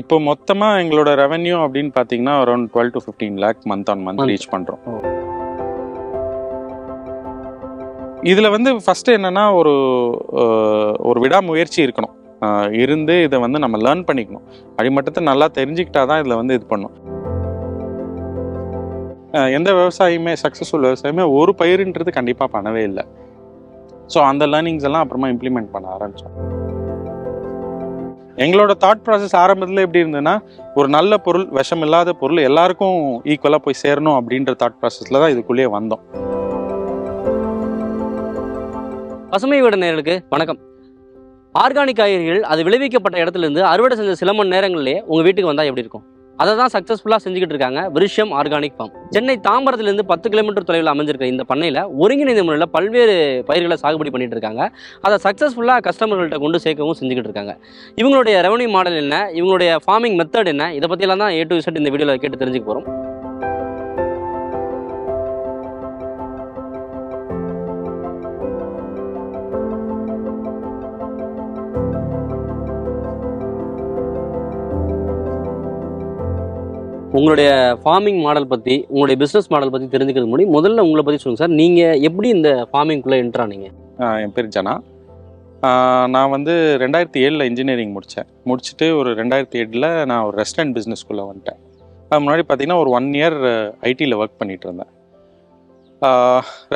இப்போ மொத்தமாக எங்களோட ரெவென்யூ அப்படின்னு பார்த்தீங்கன்னா around twelve to fifteen lakh month on month. Reach பண்ணுறோம் ஓ. இதில் வந்து ஃபஸ்ட்டு என்னன்னா ஒரு ஒரு விடாமுயற்சி இருக்கணும். இருந்து இதை வந்து நம்ம லேர்ன் பண்ணிக்கணும். அடிமட்டத்தை நல்லா தெரிஞ்சுக்கிட்டா தான் இதில் வந்து இது பண்ணும். எந்த விவசாயியுமே சக்ஸஸ்ஃபுல் விவசாயமே ஒரு பயிருன்றது கண்டிப்பாக பண்ணவே இல்லை. ஸோ அந்த லேர்னிங்ஸ் எல்லாம் அப்புறமா இம்ப்ளிமெண்ட் பண்ண ஆரம்பித்தோம் எங்களோட தாட் ப்ராசஸ் ஆரம்பத்தில் எப்படி இருந்ததுன்னா ஒரு நல்ல பொருள் விஷம் இல்லாத பொருள் எல்லாருக்கும் ஈக்குவலாக போய் சேரணும் அப்படின்ற தாட் ப்ராசஸில் தான் இதுக்குள்ளேயே வந்தோம். பசுமை வீடு நேர்களுக்கு வணக்கம். ஆர்கானிக் காய்கறிகள் அது விளைவிக்கப்பட்ட இடத்துலேருந்து அறுவடை செஞ்ச சில மணி நேரங்களிலே உங்கள் வீட்டுக்கு வந்தால் எப்படி இருக்கும்? அதை தான் சக்ஸஸ்ஃபுல்லாக செஞ்சுக்கிட்டு இருக்காங்க விருஷம் ஆர்கானிக் ஃபார்ம் சென்னை தாம்பரத்திலிருந்து பத்து கிலோமீட்டர் தொலைவில் அமைஞ்சிருக்க இந்த பண்ணையில் ஒருங்கிணைந்த முறையில் பல்வேறு பயிர்களை சாகுபடி பண்ணிட்டு இருக்காங்க. அதை சக்ஸஸ்ஃபுல்லாக கஸ்டமர்கள்ட்ட கொண்டு சேர்க்கவும் செஞ்சுக்கிட்டு இருக்காங்க. இவங்களுடைய ரெவன்யூ மாடல் என்ன? இவங்களுடைய ஃபார்மிங் மெத்தட் என்ன? இதை பற்றியெல்லாம் தான் ஏ டு இசட் இந்த வீடியோவில் கேட்டு தெரிஞ்சுக்க போகிறோம் உங்களுடைய ஃபார்மிங் மாடல் பற்றி உங்களுடைய பிஸ்னஸ் மாடல் பற்றி தெரிஞ்சுக்கிறது முன்னாடி முதல்ல உங்களை பற்றி சொல்லுங்கள் சார். நீங்கள் எப்படி இந்த ஃபார்மிங்குள்ளே என்ட்ரு என் பேர் ஜனா. நான் வந்து ரெண்டாயிரத்தி ஏழில் இன்ஜினியரிங் முடித்தேன் முடிச்சுட்டு ஒரு ரெண்டாயிரத்தி எட்டில் நான் ஒரு ரெஸ்டாரண்ட் பிஸ்னஸ்க்குள்ளே வந்துட்டேன். அது முன்னாடி பார்த்தீங்கன்னா ஒரு ஒன் இயர் ஐடியில் uh, ஒர்க் பண்ணிகிட்டு இருந்தேன்.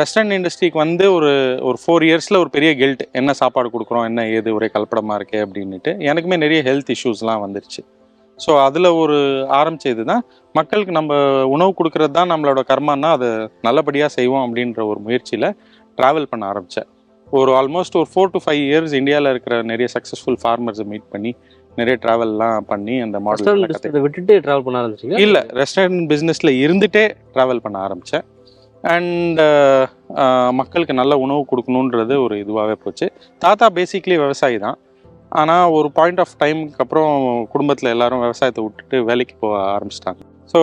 ரெஸ்டாரண்ட் இண்டஸ்ட்ரிக்கு வந்து ஒரு ஒரு ஃபோர் இயர்ஸில் ஒரு பெரிய கில்ட் என்ன சாப்பாடு கொடுக்குறோம் என்ன ஏது ஒரே கலப்படமாக இருக்குது அப்படின்ட்டு எனக்குமே நிறைய ஹெல்த் இஷ்யூஸ்லாம் வந்துருச்சு. ஸோ அதில் ஒரு ஆரம்பிச்ச இதுதான் மக்களுக்கு நம்ம உணவு கொடுக்கறது தான் நம்மளோட கர்மான்னா அதை நல்லபடியாக செய்வோம் அப்படின்ற ஒரு முயற்சியில் ட்ராவல் பண்ண ஆரம்பித்தேன் ஒரு ஆல்மோஸ்ட் ஒரு ஃபோர் டு ஃபைவ் இயர்ஸ் இந்தியாவில் இருக்கிற நிறைய சக்ஸஸ்ஃபுல் ஃபார்மர்ஸை மீட் பண்ணி நிறைய ட்ராவல்லாம் பண்ணி அந்த மாடல் விட்டுட்டு ட்ராவல் பண்ண ஆரம்பிச்சிங்க இல்லை ரெஸ்டாரண்ட் பிஸ்னஸில் இருந்துட்டே ட்ராவல் பண்ண ஆரம்பித்தேன் அண்ட் மக்களுக்கு நல்ல உணவு கொடுக்கணுன்றது ஒரு இதுவாகவே போச்சு. தாத்தா பேசிக்லி விவசாயி தான். ஆனால் ஒரு பாயிண்ட் ஆஃப் டைமுக்கு அப்புறம் குடும்பத்தில் எல்லாரும் விவசாயத்தை விட்டுட்டு வேலைக்கு போக ஆரம்பிச்சிட்டாங்க. ஸோ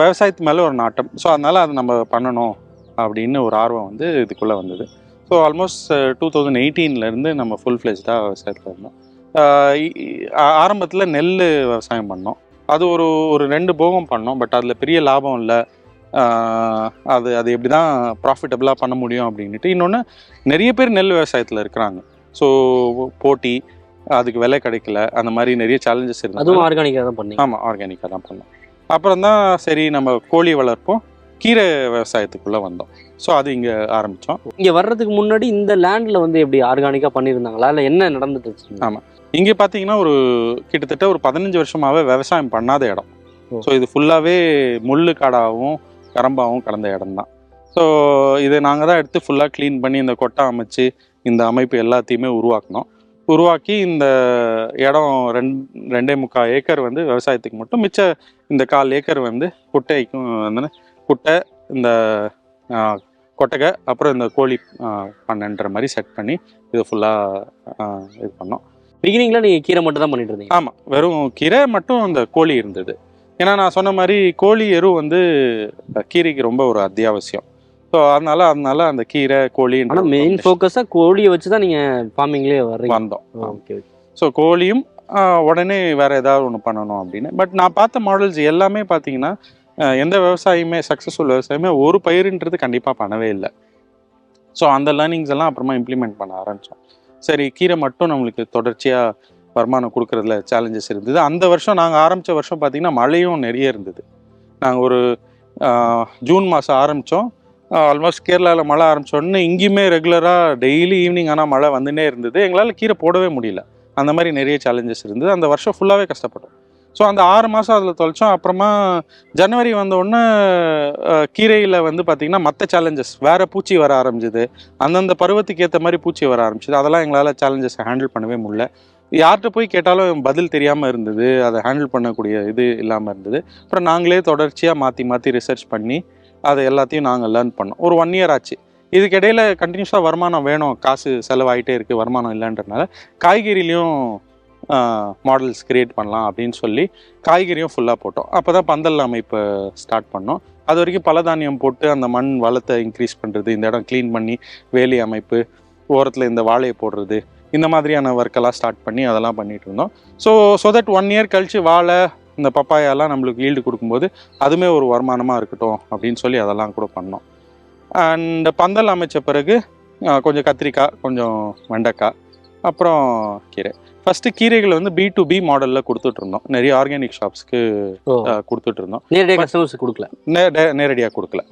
விவசாயத்து மேலே ஒரு நாட்டம். ஸோ அதனால் அதை நம்ம பண்ணணும் அப்படின்னு ஒரு ஆர்வம் வந்து இதுக்குள்ளே வந்தது. ஸோ ஆல்மோஸ்ட் டூ தௌசண்ட் எயிட்டீன்லேருந்து நம்ம ஃபுல் ஃப்ளெஜ்டாக விவசாயத்தில் இருந்தோம். Uh, ஆரம்பத்தில் நெல் விவசாயம் பண்ணோம். அது ஒரு ஒரு ரெண்டு போகம் பண்ணோம். பட் அதில் பெரிய லாபம் இல்லை. அது அது எப்படி தான் ப்ராஃபிட்டபுளாக பண்ண முடியும் அப்படின்ட்டு இன்னொன்று நிறைய பேர் நெல் விவசாயத்தில் இருக்கிறாங்க. ஸோ போட்டி அதுக்கு விலை கிடைக்கல. அந்த மாதிரி நிறைய சேலஞ்சஸ் இருந்தது அதுவும் ஆர்கானிக்காக தான் பண்ணீங்க. ஆமாம் ஆர்கானிக்காக தான் பண்ணோம். அப்புறம் தான் சரி நம்ம கோழி வளர்ப்போம். கீரை விவசாயத்துக்குள்ளே வந்தோம். ஸோ அது இங்கே ஆரம்பித்தோம் இங்கே வர்றதுக்கு முன்னாடி இந்த லேண்டில் வந்து எப்படி ஆர்கானிக்காக பண்ணியிருந்தாங்களா? இல்லை என்ன நடந்துட்டு இருந்துச்சு? ஆமா. இங்கே பார்த்தீங்கன்னா ஒரு கிட்டத்தட்ட ஒரு பதினஞ்சு வருஷமாகவே விவசாயம் பண்ணாத இடம். ஸோ இது ஃபுல்லாகவே முள்ளு காடாகவும் கரம்பாகவும் கடந்த இடம் தான். ஸோ இதை நாங்கள் தான் எடுத்து ஃபுல்லாக க்ளீன் பண்ணி இந்த கொட்டை அமைச்சு இந்த அமைப்பு எல்லாத்தையுமே உருவாக்கினோம். உருவாக்கி இந்த இடம் ரெண் ரெண்டே முக்கால் ஏக்கர் வந்து விவசாயத்துக்கு மட்டும் மிச்ச இந்த கால் ஏக்கர் வந்து குட்டைக்கும் வந்து குட்டை இந்த கொட்டகை அப்புறம் இந்த கோழி பண்ணன்ற மாதிரி செட் பண்ணி இது ஃபுல்லாக இது பண்ணோம். பிகினிங்ல நீங்கள் கீரை மட்டும் தான் பண்ணிட்டு இருந்தீங்க? ஆமாம் வெறும் கீரை மட்டும் இந்த கோழி இருந்தது. ஏன்னா நான் சொன்ன மாதிரி கோழி எரு வந்து கீரைக்கு ரொம்ப ஒரு அத்தியாவசியம். ஸோ அதனால அதனால அந்த கீரை கோழி ஆனால் மெயின் ஃபோக்கஸாக கோழியை வச்சு தான் நீங்கள் ஃபார்மிங்லேயே வர்றீங்க. வந்தோம். ஓகே ஸோ கோழியும் உடனே வேற ஏதாவது ஒன்று பண்ணணும் அப்படின்னு. பட் நான் பார்த்த மாடல்ஸ் எல்லாமே பார்த்தீங்கன்னா எந்த விவசாயியுமே சக்ஸஸ்ஃபுல் விவசாயமே ஒரு பயிருன்றது கண்டிப்பாக பண்ணவே இல்லை. ஸோ அந்த லேர்னிங்ஸ் எல்லாம் அப்புறமா இம்ப்ளிமெண்ட் பண்ண ஆரம்பித்தோம் சரி கீரை மட்டும் நம்மளுக்கு தொடர்ச்சியாக வருமானம் கொடுக்கறதுல சேலஞ்சஸ் இருந்தது. அந்த வருஷம் நாங்கள் ஆரம்பித்த வருஷம் பார்த்தீங்கன்னா மழையும் நிறைய இருந்தது. நாங்கள் ஒரு ஜூன் மாதம் ஆரம்பித்தோம் ஆல்மோஸ்ட் கேரளாவில் மழை ஆரம்பிச்சோடனே இங்கேயுமே ரெகுலராக டெய்லி ஈவினிங் ஆனால் மழை வந்துனே இருந்தது. எங்களால் கீரை போடவே முடியல. அந்த மாதிரி நிறைய சேலஞ்சஸ் இருந்தது. அந்த வருஷம் ஃபுல்லாகவே கஷ்டப்பட்டோம். ஸோ அந்த ஆறு மாதம் அதில் தொலைச்சோம். அப்புறமா ஜனவரி வந்தோடனே கீரையில் வந்து பார்த்திங்கன்னா மற்ற சேலஞ்சஸ் வேறு பூச்சி வர ஆரம்பிச்சிது. அந்தந்த பருவத்துக்கு ஏற்ற மாதிரி பூச்சி வர ஆரம்பிச்சது. அதெல்லாம் எங்களால் சேலஞ்சஸ் ஹேண்டில் பண்ணவே முடியல. யார்கிட்ட போய் கேட்டாலும் பதில் தெரியாமல் இருந்தது. அதை ஹேண்டில் பண்ணக்கூடிய இது இல்லாமல் இருந்தது. அப்புறம் நாங்களே தொடர்ச்சியாக மாற்றி மாற்றி ரிசர்ச் பண்ணி அதை எல்லாத்தையும் நாங்கள் லேர்ன் பண்ணோம். ஒரு ஒன் இயர் ஆச்சு. இதுக்கிடையில் கண்டினியூஸாக வருமானம் வேணும். காசு செலவாயிட்டே இருக்குது வருமானம் இல்லைன்றதுனால காய்கறிலையும் மாடல்ஸ் கிரியேட் பண்ணலாம் அப்படின்னு சொல்லி காய்கறியும் ஃபுல்லாக போட்டோம். அப்போ தான் பந்தல் அமைப்பு ஸ்டார்ட் பண்ணோம். அது வரைக்கும் பலதானியம் போட்டு அந்த மண் வளத்தை இன்க்ரீஸ் பண்ணுறது இந்த இடம் க்ளீன் பண்ணி வேலி அமைப்பு ஓரத்தில் இந்த வாழையை போடுறது இந்த மாதிரியான ஒர்க்கெல்லாம் ஸ்டார்ட் பண்ணி அதெல்லாம் பண்ணிகிட்டு இருந்தோம். So so that one year கழிச்சு வாழை இந்த பப்பாயெல்லாம் நம்மளுக்கு ஈல்டு கொடுக்கும்போது அதுவுமே ஒரு வருமானமாக இருக்கட்டும் அப்படின்னு சொல்லி அதெல்லாம் கூட பண்ணோம். அண்ட் பந்தல் அமைச்ச பிறகு கொஞ்சம் கத்திரிக்காய் கொஞ்சம் வெண்டைக்காய் அப்புறம் கீரை. ஃபஸ்ட்டு கீரைகள் வந்து பி டு பி மாடலில் கொடுத்துட்டு இருந்தோம். நிறைய ஆர்கானிக் ஷாப்ஸ்க்கு இருந்தோம். நேரடியாக கஸ்டமர்ஸ் கொடுக்கல? நேரடியாக கொடுக்கல.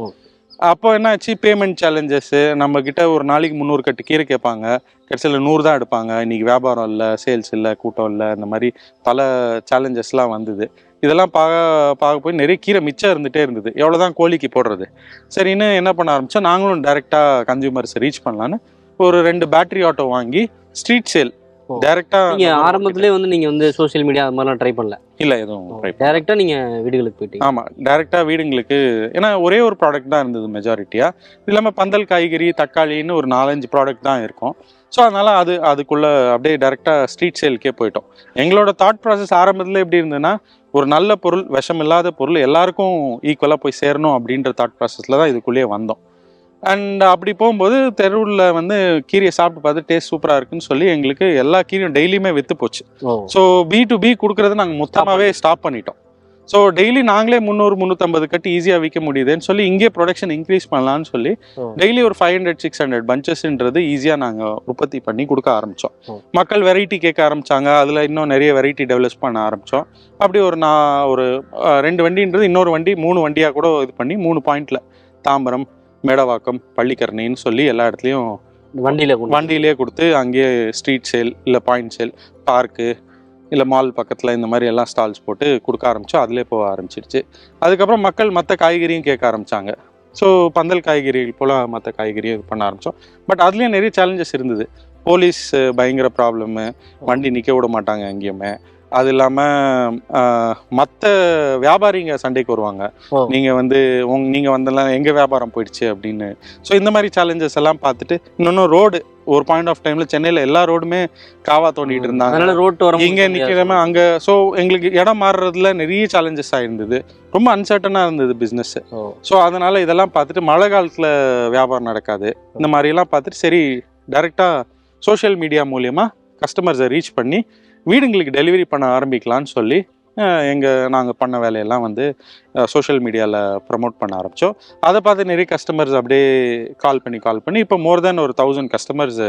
அப்போ என்னாச்சு? பேமெண்ட் சேலஞ்சஸ்ஸு நம்மக்கிட்ட ஒரு நாளைக்கு முந்நூறு கட்டு கீரை கேட்பாங்க. கடைசியில் நூறு தான் எடுப்பாங்க. இன்றைக்கி வியாபாரம் இல்லை சேல்ஸ் இல்லை கூட்டம் இல்லை இந்த மாதிரி பல சேலஞ்சஸ்லாம் வந்தது. இதெல்லாம் பார்க்க பார்க்க போய் நிறைய கீரை மிச்சம் இருந்துகிட்டே இருந்தது. எவ்வளோ தான் கோழிக்கு போடுறது. சரின்னு என்ன பண்ண ஆரம்பித்தோம் நாங்களும் டைரெக்டாக கன்சியூமர்ஸை ரீச் பண்ணலான்னு ஒரு ரெண்டு பேட்டரி ஆட்டோ வாங்கி ஸ்ட்ரீட் சேல் ஓ. டைரெக்டாக நீங்க ஆரம்பத்திலே வந்து நீங்க வந்து சோஷியல் மீடியா அது மாதிரிலாம் ட்ரை பண்ணல. இல்லை எதுவும் டைரக்டா நீங்க வீடுகளுக்கு போயிட்டீங்க. ஆமாம் டைரெக்டாக வீடுங்களுக்கு ஏன்னா ஒரே ஒரு ப்ராடக்ட் தான் இருந்தது மெஜாரிட்டியாக இது இல்லாமல் பந்தல் காய்கறி தக்காளின்னு ஒரு நாலஞ்சு ப்ராடக்ட் தான் இருக்கும். ஸோ அதனால் அது அதுக்குள்ளே அப்படியே டைரெக்டாக ஸ்ட்ரீட் சேலுக்கே போயிட்டோம். எங்களோட தாட் ப்ராசஸ் ஆரம்பத்தில் எப்படி இருந்ததுன்னா ஒரு நல்ல பொருள் விஷம் இல்லாத பொருள் எல்லாருக்கும் ஈக்குவலாக போய் சேரணும் அப்படின்ற தாட் ப்ராசஸில் தான் இதுக்குள்ளேயே வந்தோம். அண்ட் அப்படி போகும்போது தெருவில் வந்து கீரையை சாப்பிட்டு பார்த்து டேஸ்ட் சூப்பராக இருக்குன்னு சொல்லி எங்களுக்கு எல்லா கீரையும் டெய்லியுமே விற்று போச்சு. ஸோ பி டு பி கொடுக்கறத நாங்கள் மொத்தமாகவே ஸ்டாப் பண்ணிட்டோம். ஸோ டெய்லி நாங்களே முந்நூறு முந்நூற்றம்பது கட்டு ஈஸியாக விற்க முடியுதுன்னு சொல்லி இங்கே ப்ரொடக்ஷன் இன்க்ரீஸ் பண்ணலாம்னு சொல்லி. டெய்லி ஒரு ஃபைவ் ஹண்ட்ரட் சிக்ஸ் ஹண்ட்ரட் பஞ்சஸ்ன்றது ஈஸியாக நாங்கள் உற்பத்தி பண்ணி கொடுக்க ஆரம்பித்தோம். மக்கள் வெரைட்டி கேட்க ஆரம்பிச்சாங்க. அதில் இன்னும் நிறைய வெரைட்டி டெவலப் பண்ண ஆரம்பித்தோம் அப்படி ஒரு நான் ஒரு ரெண்டு வண்டின்றது இன்னொரு வண்டி மூணு வண்டியாக கூட இது பண்ணி மூணு பாயிண்டில் தாம்பரம் மேடவாக்கம் பள்ளிக்கரணைன்னு சொல்லி எல்லா இடத்துலையும் வண்டியில வண்டியிலே கொடுத்து அங்கேயே ஸ்ட்ரீட் சேல் இல்லை பாயிண்ட் சேல் பார்க்கு இல்லை மால் பக்கத்தில் இந்த மாதிரி எல்லாம் ஸ்டால்ஸ் போட்டு கொடுக்க ஆரம்பிச்சோம். அதிலே போக ஆரம்பிச்சிருச்சு. அதுக்கப்புறம் மக்கள் மற்ற காய்கறியும் கேட்க ஆரம்பிச்சாங்க. ஸோ பந்தல் காய்கறிகள் போல் மற்ற காய்கறியும் இது பண்ண ஆரம்பித்தோம் பட் அதுலேயும் நிறைய சேலஞ்சஸ் இருந்தது. போலீஸ் பயங்கர ப்ராப்ளமு வண்டி நிற்க விட மாட்டாங்க எங்கேயுமே. அது இல்லாமல் மற்ற வியாபாரிங்க சண்டைக்கு வருவாங்க. நீங்கள் வந்து உங் நீங்கள் வந்தெல்லாம் எங்கள் வியாபாரம் போயிடுச்சு அப்படின்னு. ஸோ இந்த மாதிரி சேலஞ்சஸ் எல்லாம் பார்த்துட்டு இன்னொன்று ரோடு ஒரு பாயிண்ட் ஆஃப் டைமில் சென்னையில் எல்லா ரோடுமே காவா தோண்டிட்டு இருந்தாங்க. அதனால ரோட்டு வர இங்க நிக்கிறமே அங்க ஸோ எங்களுக்கு இடம் மாறுறதுல நிறைய சேலஞ்சஸ் ஆயிருந்தது. ரொம்ப அன்சர்டனா இருந்தது பிஸ்னஸ் ஓ. ஸோ அதனால இதெல்லாம் பார்த்துட்டு மழை காலத்துல வியாபாரம் நடக்காது. இந்த மாதிரி எல்லாம் பார்த்துட்டு சரி டைரக்டா சோஷியல் மீடியா மூலியமா கஸ்டமர்ஸை ரீச் பண்ணி வீடுங்களுக்கு டெலிவரி பண்ண ஆரம்பிக்கலாம்னு சொல்லி அஹ், எங்க நாங்க பண்ண வேலையெல்லாம் வந்து சோஷியல் மீடியாவில் ப்ரமோட் பண்ண ஆரம்பிச்சோம். அதை பார்த்து நிறைய கஸ்டமர்ஸ் அப்படியே கால் பண்ணி கால் பண்ணி இப்போ மோர் தென் ஒரு தௌசண்ட் கஸ்டமர்ஸ்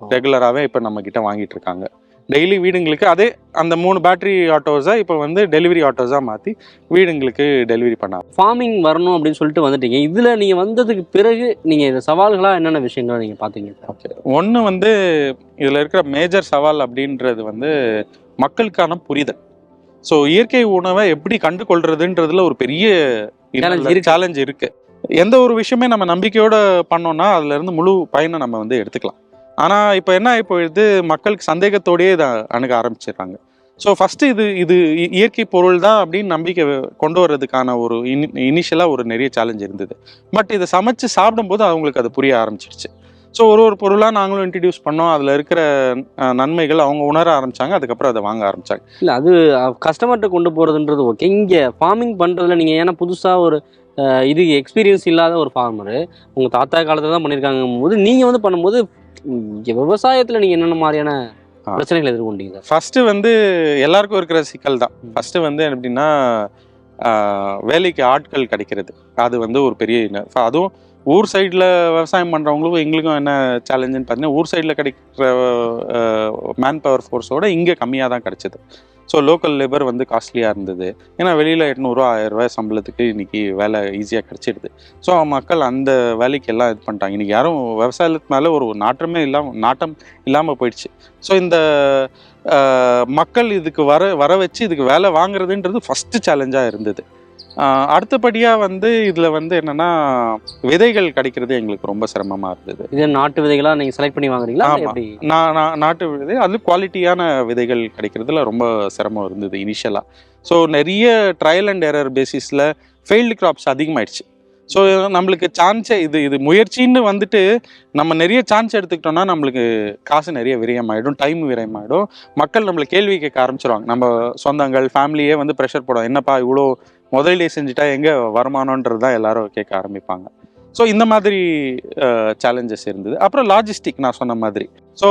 ரெகுலராகவே இப்போ நம்ம கிட்ட வாங்கிட்டு இருக்காங்க. டெய்லி வீடுங்களுக்கு அதே அந்த மூணு பேட்டரி ஆட்டோஸை இப்போ வந்து டெலிவரி ஆட்டோஸாக மாற்றி வீடுங்களுக்கு டெலிவரி பண்ண ஃபார்மிங் வரணும் அப்படின்னு சொல்லிட்டு வந்துட்டீங்க. இதுல நீங்க வந்ததுக்கு பிறகு நீங்க இந்த சவால்களா என்னென்ன விஷயங்களை நீங்க பாத்தீங்க? சார் ஓகே ஒன்று வந்து இதில் இருக்கிற மேஜர் சவால் அப்படின்றது வந்து மக்களுக்கான புரிதல். ஸோ இயற்கை உணவை எப்படி கண்டு கொள்றதுன்றதுல ஒரு பெரிய. சேலஞ்ச் இருக்கு. எந்த ஒரு விஷயமே நம்ம நம்பிக்கையோட பண்ணோம்னா அதுல இருந்து முழு பயனை நம்ம வந்து எடுத்துக்கலாம். ஆனால் இப்போ என்ன ஆகி போயிடுது மக்களுக்கு சந்தேகத்தோடயே இதை அணுக ஆரம்பிச்சிடுறாங்க. ஸோ ஃபஸ்ட்டு இது இது இ- இயற்கை பொருள் தான் அப்படின்னு நம்பிக்கை கொண்டு வர்றதுக்கான ஒரு இனி இனிஷியலாக ஒரு நிறைய சேலஞ்ச் இருந்தது. பட் இதை சமைச்சு சாப்பிடும்போது அவங்களுக்கு அது புரிய ஆரம்பிச்சிருச்சு. ஸோ ஒரு ஒரு பொருளாக நாங்களும் இன்ட்ரடியூஸ் பண்ணோம். அதில் இருக்கிற நன்மைகள் அவங்க உணர ஆரம்பிச்சாங்க. அதுக்கப்புறம் அதை வாங்க ஆரம்பிச்சாங்க. இல்லை அது கஸ்டமர்கிட்ட கொண்டு போகிறதுன்றது ஓகே இங்கே ஃபார்மிங் பண்ணுறதுல நீங்கள் ஏன்னா புதுசாக ஒரு இது எக்ஸ்பீரியன்ஸ் இல்லாத ஒரு ஃபார்மரு உங்கள் தாத்தா காலத்தில் தான் பண்ணியிருக்காங்க போது நீங்கள் வந்து பண்ணும்போது விவசாயத்துல நீங்க என்னென்ன மாதிரியான. பிரச்சனைகள் எதிர்கொண்டீங்க ஃபஸ்ட்டு வந்து எல்லாருக்கும் இருக்கிற சிக்கல் தான். ஃபஸ்ட்டு வந்து எப்படின்னா வேலைக்கு ஆட்கள் கிடைக்கிறது. அது வந்து ஒரு பெரிய அதுவும் ஊர் சைடில் விவசாயம் பண்ணுறவங்களுக்கும் எங்களுக்கும் என்ன சேலஞ்சுன்னு பார்த்தீங்கன்னா ஊர் சைடில் கிடைக்கிற மேன் பவர் ஃபோர்ஸோட இங்கே கம்மியாக தான் கிடைச்சது. ஸோ லோக்கல் லேபர் வந்து காஸ்ட்லியாக இருந்தது. ஏன்னா வெளியில் எட்நூறுவா ஆயிரம் ரூபாய் சம்பளத்துக்கு இன்றைக்கி வேலை ஈஸியாக கிடச்சிடுது. ஸோ மக்கள் அந்த வேலைக்கு எல்லாம் இது பண்ணிட்டாங்க. இன்றைக்கி யாரும் விவசாயத்துக்கு மேலே ஒரு நாட்டமே இல்லாமல் நாட்டம் இல்லாமல் போயிடுச்சு. ஸோ இந்த மக்கள் இதுக்கு வர வர வச்சு இதுக்கு வேலை வாங்குறதுன்றது ஃபஸ்ட்டு சேலஞ்சாக இருந்தது. அடுத்தபடியாக வந்து இதில் வந்து என்னென்னா விதைகள் கிடைக்கிறது எங்களுக்கு ரொம்ப சிரமமாக இருந்தது. இது நாட்டு விதைகளா நீங்க செலக்ட் பண்ணி வாங்குறீங்களா? இல்ல ஆமா. எப்படி? நான் நான் நாட்டு விதை அது குவாலிட்டியான விதைகள் கிடைக்கிறதுல ரொம்ப சிரமம் இருந்தது இனிஷியலாக ஸோ நிறைய ட்ரையல் அண்ட் எரர் பேசிஸில் ஃபெயில்டு கிராப்ஸ் அதிகமாயிடுச்சு. ஸோ நம்மளுக்கு சான்ஸே இது இது முயற்சின்னு வந்துட்டு நம்ம நிறைய சான்ஸ் எடுத்துக்கிட்டோம்னா நம்மளுக்கு காசு நிறைய விரயமாயிடும் டைம் விரயமாயிடும். மக்கள் நம்மளை கேள்வி கேட்க ஆரம்பிச்சிருவாங்க. நம்ம சொந்தங்கள் ஃபேமிலியே வந்து ப்ரெஷர் போடும். என்னப்பா இவ்வளோ முதலீடு செஞ்சுட்டா எங்கே வருமானன்றது தான் எல்லாரும் கேட்க ஆரம்பிப்பாங்க. ஸோ இந்த மாதிரி சேலஞ்சஸ் இருந்தது. அப்புறம் லாஜிஸ்டிக் நான் சொன்ன மாதிரி. ஸோ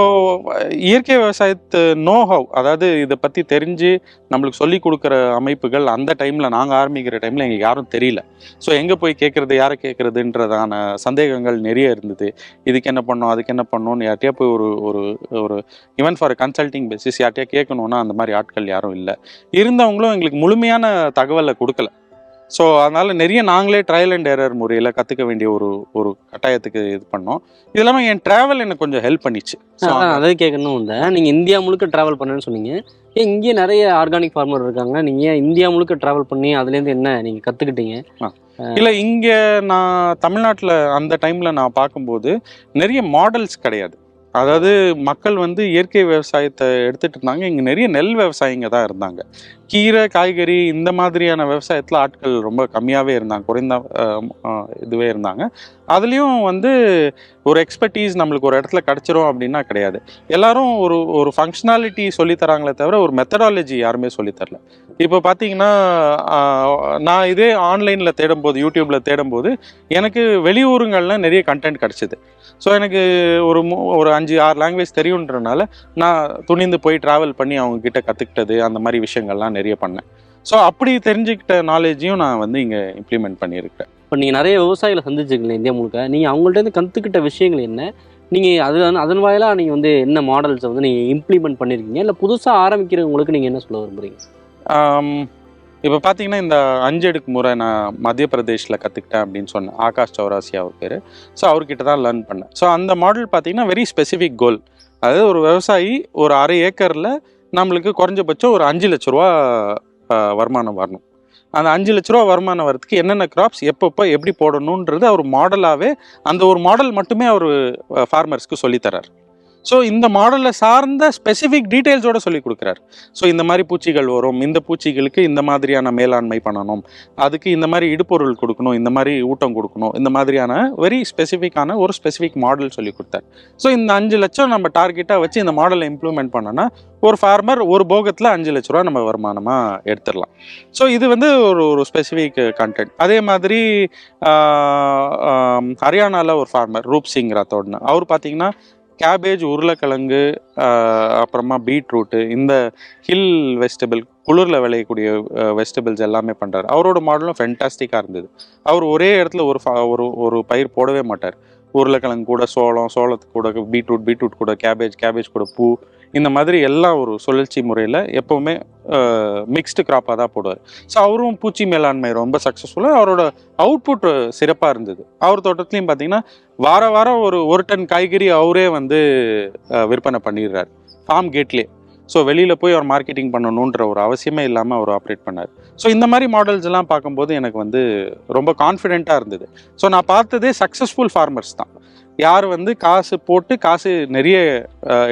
இயற்கை விவசாயத்து நோ ஹவ் அதாவது இதை பற்றி தெரிஞ்சு நம்மளுக்கு சொல்லி கொடுக்குற அமைப்புகள் அந்த டைமில் நாங்கள் ஆரம்பிக்கிற டைமில் எங்களுக்கு யாரும் தெரியல. ஸோ எங்கே போய் கேட்குறது யாரை கேட்குறதுன்றதான சந்தேகங்கள் நிறைய இருந்தது. இதுக்கு என்ன பண்ணோம் அதுக்கு என்ன பண்ணணும்னு யார்ட்டையா போய் ஒரு ஒரு ஒரு ஈவன் ஃபார் கன்சல்டிங் பேசிஸ் யார்ட்டையா கேட்கணுன்னா அந்த மாதிரி ஆட்கள் யாரும் இல்லை. இருந்தவங்களும் எங்களுக்கு முழுமையான தகவலை கொடுக்கல. ஸோ அதனால நிறைய நாங்களே ட்ரையல் அண்ட் எரர் முறையில் கற்றுக்க வேண்டிய ஒரு ஒரு கட்டாயத்துக்கு இது பண்ணோம். இது இல்லாமல் என் ட்ராவல் எனக்கு கொஞ்சம் ஹெல்ப் பண்ணிச்சு. அதை கேட்கணும் இந்த நீங்கள் இந்தியா முழுக்க ட்ராவல் பண்ணேன்னு சொன்னீங்க. ஏன் இங்கே நிறைய ஆர்கானிக் ஃபார்மர் இருக்காங்க. நீங்கள் இந்தியா முழுக்க ட்ராவல் பண்ணி அதுலேருந்து என்ன நீங்கள் கற்றுக்கிட்டீங்க இல்லை இங்கே நான் தமிழ்நாட்டில் அந்த டைமில் நான் பார்க்கும்போது நிறைய மாடல்ஸ் கிடையாது. அதாவது மக்கள் வந்து இயற்கை விவசாயத்தை எடுத்துட்டு இருந்தாங்க. இங்கே நிறைய நெல் விவசாயிங்க தான் இருந்தாங்க. கீரை காய்கறி இந்த மாதிரியான விவசாயத்தில் ஆட்கள் ரொம்ப கம்மியாகவே இருந்தாங்க குறைந்த இதுவே இருந்தாங்க. அதுலேயும் வந்து ஒரு எக்ஸ்பர்டீஸ் நம்மளுக்கு ஒரு இடத்துல கிடச்சிரும் அப்படின்னா கிடையாது. எல்லாரும் ஒரு ஒரு ஃபங்க்ஷனாலிட்டி சொல்லித்தராங்களே தவிர ஒரு மெத்தடாலஜி யாருமே சொல்லித்தரல இப்போ பார்த்தீங்கன்னா நான் இதே ஆன்லைனில் தேடும்போது யூடியூப்பில் தேடும்போது எனக்கு வெளியூருங்களில் நிறைய கண்டென்ட் கிடச்சிது. ஸோ எனக்கு ஒரு மூ ஒரு அஞ்சு ஆறு லாங்குவேஜ் தெரியுன்றனால நான் துணிந்து போய் ட்ராவல் பண்ணி அவங்கக்கிட்ட கற்றுக்கிட்டது அந்த மாதிரி விஷயங்கள்லாம் நிறைய பண்ணேன். ஸோ அப்படி தெரிஞ்சுக்கிட்ட நாலேஜையும் நான் வந்து இங்கே இம்ப்ளிமெண்ட் பண்ணியிருக்கேன் இப்போ நீங்கள் நிறைய விவசாயிகளை சந்திச்சிருக்கீங்க இந்தியா முழுக்க? நீங்கள் அவங்கள்ட்ட கற்றுக்கிட்ட விஷயங்கள் என்ன? நீங்கள் அது அதன் வாயிலாக நீங்கள் வந்து என்ன மாடல்ஸை வந்து நீங்கள் இம்ப்ளிமெண்ட் பண்ணியிருக்கீங்க இல்லை புதுசாக ஆரம்பிக்கிறவங்களுக்கு நீங்கள் என்ன சொல்ல விரும்புறீங்க? இப்போ பார்த்தீங்கன்னா இந்த அஞ்சடுக்கு முறை நான் மத்திய பிரதேஷில் கற்றுக்கிட்டேன் அப்படின்னு சொன்னேன் ஆகாஷ் சௌராசியா அவர் பேர். ஸோ அவர்கிட்ட தான் லேர்ன் பண்ணேன். ஸோ அந்த மாடல் பார்த்தீங்கன்னா வெரி ஸ்பெசிஃபிக் கோல் அதாவது ஒரு விவசாயி ஒரு அரை ஏக்கரில் நம்மளுக்கு குறைஞ்சபட்சம் ஒரு அஞ்சு லட்ச ரூபா வருமானம் வரணும். அந்த அஞ்சு லட்ச ரூபா வருமானம் வரதுக்கு என்னென்ன கிராப்ஸ் எப்பப்போ எப்படி போடணுன்றது அவர் மாடலாகவே அந்த ஒரு மாடல் மட்டுமே அவர் ஃபார்மர்ஸ்க்கு சொல்லித்தரார் ஸோ இந்த மாடலை சார்ந்த ஸ்பெசிஃபிக் டீட்டெயில்ஸோட சொல்லி கொடுக்குறாரு. ஸோ இந்த மாதிரி பூச்சிகள் வரும் இந்த பூச்சிகளுக்கு இந்த மாதிரியான மேலாண்மை பண்ணணும் அதுக்கு இந்த மாதிரி இடுபொருள் கொடுக்கணும் இந்த மாதிரி ஊட்டம் கொடுக்கணும் இந்த மாதிரியான வெரி ஸ்பெசிஃபிக்கான ஒரு ஸ்பெசிஃபிக் மாடல் சொல்லி கொடுத்தாரு. ஸோ இந்த அஞ்சு லட்சம் நம்ம டார்கெட்டாக வச்சு இந்த மாடலை இம்ப்ளிமெண்ட் பண்ணோன்னா ஒரு ஃபார்மர் ஒரு போகத்தில் அஞ்சு லட்ச ரூபா நம்ம வருமானமாக எடுத்துடலாம். ஸோ இது வந்து ஒரு ஒரு ஸ்பெசிஃபிக் கண்டென்ட் அதே மாதிரி ஹரியானாவில் ஒரு ஃபார்மர் ரூப் சிங் ராத்தோட்னு அவர் பார்த்தீங்கன்னா கேபேஜ் உருளைக்கிழங்கு அப்புறமா பீட்ரூட்டு இந்த ஹில் வெஜிடபிள் குளிரில் விளையக்கூடிய வெஜிடபிள்ஸ் எல்லாமே பண்ணுறாரு அவரோட மாடலும் ஃபென்டாஸ்டிக்காக இருந்தது. அவர் ஒரே இடத்துல ஒரு ஃபா- ஒரு ஒரு பயிர் போடவே மாட்டார். உருளைக்கிழங்கு கூட சோளம் சோளத்துக்கு கூட பீட்ரூட் பீட்ரூட் கூட கேபேஜ் கேபேஜ் கூட பூ இந்த மாதிரி எல்லா ஒரு சுழற்சி முறையில் எப்போவுமே மிக்ஸ்டு கிராப்பாக தான் போடுவார். ஸோ அவரும் பூச்சி மேலாண்மை ரொம்ப சக்ஸஸ்ஃபுல்லாக அவரோட அவுட்புட் சிறப்பாக இருந்தது. அவர் தோட்டத்துலையும் பார்த்தீங்கன்னா வார வாரம் ஒரு ஒரு டன் காய்கறி அவரே வந்து விற்பனை பண்ணிடுறாரு. ஃபார்ம் கேட்லேயே ஸோ வெளியில் போய் அவர் மார்க்கெட்டிங் பண்ணணுன்ற ஒரு அவசியமே இல்லாமல் அவர் ஆப்ரேட் பண்ணார். ஸோ இந்த மாதிரி மாடல்ஸ் எல்லாம் பார்க்கும்போது எனக்கு வந்து ரொம்ப கான்ஃபிடென்ட்டாக இருந்தது. ஸோ நான் பார்த்ததே சக்ஸஸ்ஃபுல் ஃபார்மர்ஸ் தான். யார் வந்து காசு போட்டு காசு நிறைய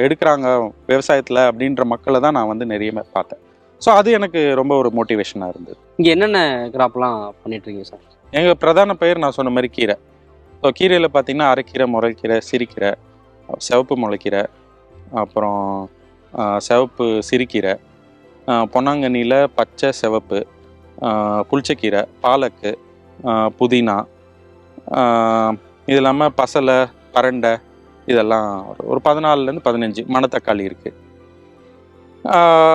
எடுக்கிறாங்க விவசாயத்தில் அப்படின்ற மக்களை தான் நான் வந்து நிறைய பார்த்தேன். ஸோ அது எனக்கு ரொம்ப ஒரு மோட்டிவேஷனாக இருந்தது. இங்கே என்னென்ன கிராப்லாம் பண்ணிட்டு இருக்கீங்க சார் எங்கள் பிரதான பயிர் நான் சொன்ன மாதிரி கீரை. ஸோ கீரையில் பார்த்தீங்கன்னா அரைக்கீரை முளைக்கீரை சிறுக்கீரை சிவப்பு முளைக்கீரை அப்புறம் சிவப்பு சிறுக்கீரை பொன்னாங்கண்ணியில் பச்சை சிவப்பு புளிச்சக்கீரை பாலக்கு புதினா இது இல்லாமல் பசலை பரண்டை இதெல்லாம் ஒரு- ஒரு பதினாலுலேருந்து பதினஞ்சு மணத்தக்காளி இருக்குது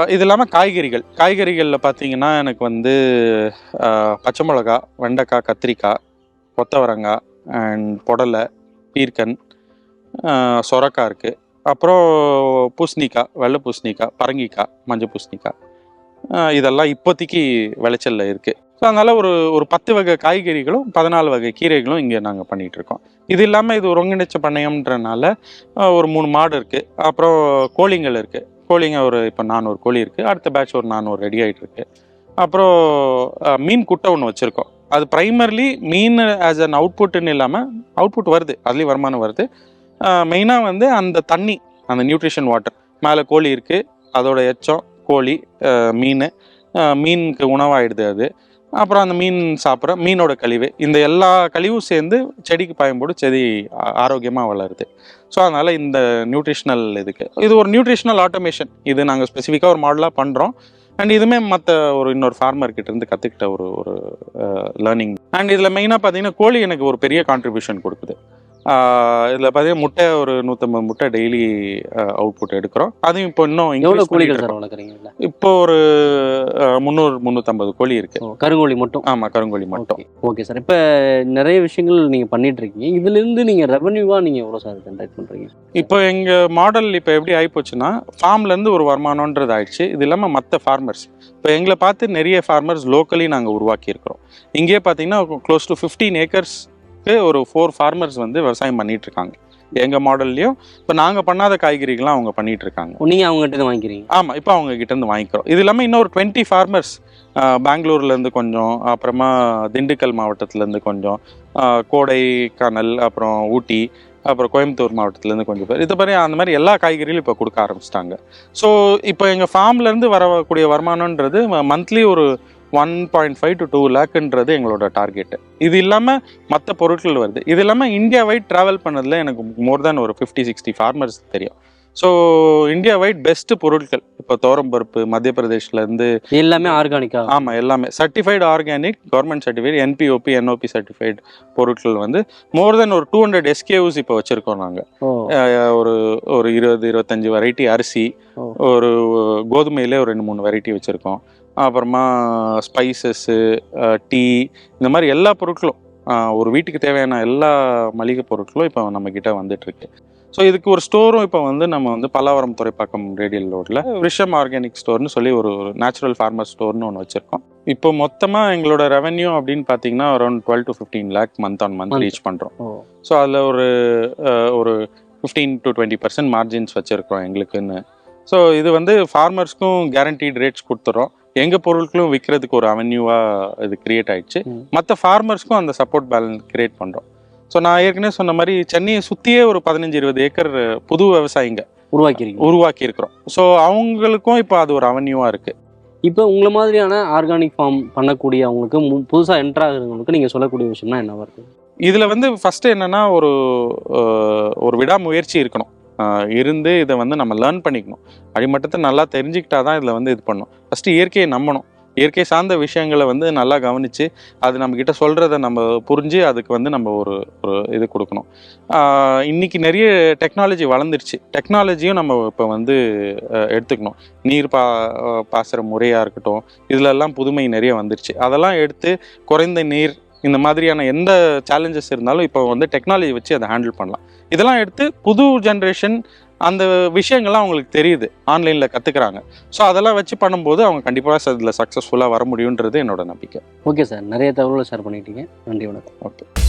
இது இல்லாமல் காய்கறிகள். காய்கறிகளில் பார்த்தீங்கன்னா எனக்கு வந்து பச்சை மிளகா வெண்டைக்காய் கத்திரிக்காய் கொத்தவரங்காய் அண்ட் புடலை பீர்க்கன் சொரக்காய் இருக்குது அப்புறம் பூசணிக்காய் வெள்ளை பூசணிக்காய் பரங்கிக்காய் மஞ்சள் பூசணிக்காய். இதெல்லாம் இப்போதைக்கு விளைச்சலில் இருக்குது ஸோ அதனால் ஒரு ஒரு பத்து வகை காய்கறிகளும் பதினாலு வகை கீரைகளும் இங்கே நாங்கள் பண்ணிகிட்டு இருக்கோம் இது இல்லாமல் இது ஒருங்கிணைச்ச பண்ணையம்ன்றனால ஒரு மூணு மாடு இருக்குது அப்புறம் கோழிங்கள் இருக்குது கோழிங்க ஒரு இப்போ நானூறு கோழி இருக்குது அடுத்த பேட்ச் ஒரு நானூறு ரெடி ஆகிட்டு இருக்கு. அப்புறம் மீன் குட்டை ஒன்று வச்சுருக்கோம். அது ப்ரைமர்லி மீன் ஆஸ் அன் அவுட்புட்னு இல்லாமல் அவுட்புட் வருது. அதுலேயும் வருமானம் வருது. மெயினாக வந்து அந்த தண்ணி அந்த நியூட்ரிஷன் வாட்டர் மேலே கோழி இருக்குது அதோட எச்சம் கோழி மீன். மீனுக்கு உணவாயிடுது அது. அப்புறம் அந்த மீன் சாப்பிட்ற மீனோட கழிவு. இந்த எல்லா கழிவும் சேர்ந்து செடிக்கு பயன்படும் செடி ஆரோக்கியமாக வளருது. ஸோ அதனால் இந்த நியூட்ரிஷனல் இதுக்கு. இது ஒரு நியூட்ரிஷனல் ஆட்டோமேஷன் இது நாங்கள் ஸ்பெசிஃபிக்காக ஒரு மாடலாக பண்ணுறோம் அண்ட் இதுவுமே மற்ற ஒரு இன்னொரு ஃபார்மர் கிட்ட இருந்து கற்றுக்கிட்ட ஒரு ஒரு லேர்னிங் அண்ட் இதில் மெயினாக பார்த்தீங்கன்னா கோழி எனக்கு ஒரு பெரிய கான்ட்ரிபியூஷன் கொடுக்குது. இதில் பார்த்தீங்கன்னா முட்டை ஒரு நூற்றம்பது முட்டை டெய்லி அவுட்புட் எடுக்கிறோம். அதையும் இப்போ இன்னும் எவ்வளோ கோழிகள் சார். வளர்க்குறீங்களா இப்போ ஒரு முந்நூறு முந்நூற்றம்பது கோழி இருக்கு. கருங்கோழி மட்டும்? ஆமாம் கருங்கோழி மட்டும். Okay sir. இப்போ நிறைய விஷயங்கள் நீங்கள் பண்ணிட்டு இருக்கீங்க. இதுலேருந்து நீங்கள் ரெவன்யூவாக நீங்கள் எவ்வளோ சார் ஜென்ரேட் பண்ணுறீங்க இப்போ எங்கள் மாடல் இப்போ எப்படி ஆகிப்போச்சுன்னா ஃபார்ம்லேருந்து ஒரு வருமானன்றது ஆயிடுச்சு. இது இல்லாமல் மற்ற ஃபார்மர்ஸ் இப்போ எங்களை பார்த்து நிறைய ஃபார்மர்ஸ் லோக்கலி நாங்கள் உருவாக்கியிருக்கிறோம். இங்கேயே பார்த்தீங்கன்னா க்ளோஸ் டு ஃபிஃப்டீன் ஏக்கர்ஸ்க்கு ஒரு ஃபோர் ஃபார்மர்ஸ் வந்து விவசாயம் பண்ணிட்டு இருக்காங்க எங்கள் மாடல்லையும் இப்போ நாங்கள் பண்ணாத காய்கறிகள்லாம் அவங்க பண்ணிட்டு இருக்காங்க நீங்கள் அவங்ககிட்ட இருந்து வாங்கிக்கிறீங்க? ஆமாம் இப்போ அவங்க கிட்ட இருந்து வாங்கிக்கிறோம். இது இல்லாமல் இன்னொரு டுவெண்ட்டி ஃபார்மர்ஸ் பெங்களூர்லேருந்து கொஞ்சம் அப்புறமா திண்டுக்கல் மாவட்டத்துலேருந்து கொஞ்சம் ஆஹ் கோடைக்கானல் அப்புறம் ஊட்டி அப்புறம் கோயம்புத்தூர் மாவட்டத்துலேருந்து கொஞ்சம் பேர். இது மாதிரி அந்த மாதிரி எல்லா காய்கறிகளும் இப்போ கொடுக்க ஆரம்பிச்சிட்டாங்க. ஸோ இப்போ எங்கள் ஃபார்ம்லேருந்து வரக்கூடிய வருமானன்றது மந்த்லி ஒரு one point five to two லேக்குன்றது எங்களோட டார்கெட்டு இது இல்லாமல் மற்ற பொருட்கள் வருது. இது இல்லாமல் இந்தியா வைட் ட்ராவல் பண்ணதில் எனக்கு மோர் தேன் ஒரு ஃபிஃப்டி சிக்ஸ்டி ஃபார்மர்ஸ் தெரியும். ஸோ இந்தியா வைட் பெஸ்ட் பொருட்கள். இப்போ தோரம்பருப்பு மத்திய பிரதேஷ்லேருந்து எல்லாமே ஆர்கானிக்கா ஆமாம் எல்லாமே. Certified organic government certified NPOP NOP certified பொருட்கள் வந்து மோர் தென் ஒரு டூ ஹண்ட்ரட் எஸ்கேயூஸ் இப்போ வச்சுருக்கோம் நாங்கள் ஒரு ஒரு இருபது இருபத்தஞ்சி வெரைட்டி அரிசி. ஒரு கோதுமையிலே ஒரு ரெண்டு மூணு வெரைட்டி வச்சுருக்கோம். அப்புறமா ஸ்பைசஸ்ஸு டீ இந்த மாதிரி எல்லா பொருட்களும் ஒரு வீட்டுக்கு தேவையான எல்லா மளிகை பொருட்களும் இப்போ நம்மக்கிட்ட வந்துட்டுருக்கு ஸோ இதுக்கு ஒரு ஸ்டோரும் இப்போ வந்து நம்ம வந்து பல்லாவரம் துறைப்பாக்கம் ரேடியல் ரோட்டில் விஷம் ஆர்கானிக் ஸ்டோர்னு சொல்லி ஒரு நேச்சுரல் ஃபார்மர் ஸ்டோர்னு ஒன்று வச்சுருக்கோம். இப்போ மொத்தமாக எங்களோட ரெவென்யூ அப்படின்னு பார்த்தீங்கன்னா around twelve to fifteen lakh month on month. Reach பண்ணுறோம் ஸோ அதில் ஒரு ஒரு fifteen to twenty percent margins வச்சுருக்கோம் எங்களுக்குன்னு. ஸோ இது வந்து ஃபார்மர்ஸ்க்கும் கேரண்டீட் ரேட்ஸ் கொடுத்துறோம். எங்கள் பொருட்களும் விற்கிறதுக்கு ஒரு அவென்யூவாக இது கிரியேட் ஆயிடுச்சு. மற்ற ஃபார்மர்ஸ்க்கும் அந்த சப்போர்ட் பேலன்ஸ் கிரியேட் பண்ணுறோம் ஸோ நான் ஏற்கனவே சொன்ன மாதிரி சென்னையை சுற்றியே ஒரு பதினஞ்சு இருபது ஏக்கர் புது விவசாயிங்க உருவாக்கி இருக்கிறோம் ஸோ அவங்களுக்கும் இப்போ அது ஒரு அவென்யூவாக இருக்குது இப்போ உங்களை மாதிரியான ஆர்கானிக் ஃபார்ம் பண்ணக்கூடிய அவங்களுக்கு மு- புதுசா என்ட்ரு ஆகுறவங்களுக்கு நீங்க சொல்லக்கூடிய விஷயம்னா என்ன வருது? இதில் வந்து ஃபஸ்ட்டு என்னென்னா ஒரு ஒரு விடாமுயற்சி இருக்கணும். இருந்து இதை வந்து நம்ம லேர்ன் பண்ணிக்கணும். அடிமட்டத்தை நல்லா தெரிஞ்சுக்கிட்டா தான் இதில் வந்து இது பண்ணணும் ஃபஸ்ட்டு இயற்கையை நம்பணும். இயற்கை சார்ந்த விஷயங்களை வந்து நல்லா கவனித்து அது நம்மக்கிட்ட சொல்கிறத நம்ம புரிஞ்சு அதுக்கு வந்து நம்ம ஒரு ஒரு இது கொடுக்கணும். இன்றைக்கி நிறைய டெக்னாலஜி வளர்ந்துருச்சு. டெக்னாலஜியும் நம்ம இப்போ வந்து எடுத்துக்கணும். நீர் பா பாசுகிற முறையாக இருக்கட்டும் இதிலெல்லாம் புதுமை நிறைய வந்துருச்சு. அதெல்லாம் எடுத்து குறைந்த நீர் இந்த மாதிரியான எந்த சேலஞ்சஸ் இருந்தாலும் இப்போ வந்து டெக்னாலஜி வச்சு அதை ஹேண்டில் பண்ணலாம். இதெல்லாம் எடுத்து புது ஜென்ரேஷன் அந்த விஷயங்கள்லாம் அவங்களுக்கு தெரியுது. ஆன்லைனில் கற்றுக்குறாங்க ஸோ அதெல்லாம் வச்சு பண்ணும்போது அவங்க கண்டிப்பாக இதில் சக்ஸஸ்ஃபுல்லாக வர முடியுன்றது என்னோட நம்பிக்கை. ஓகே சார் நிறைய தகவல்களை ஷேர் பண்ணிட்டீங்க. நன்றி வணக்கம். ஓகே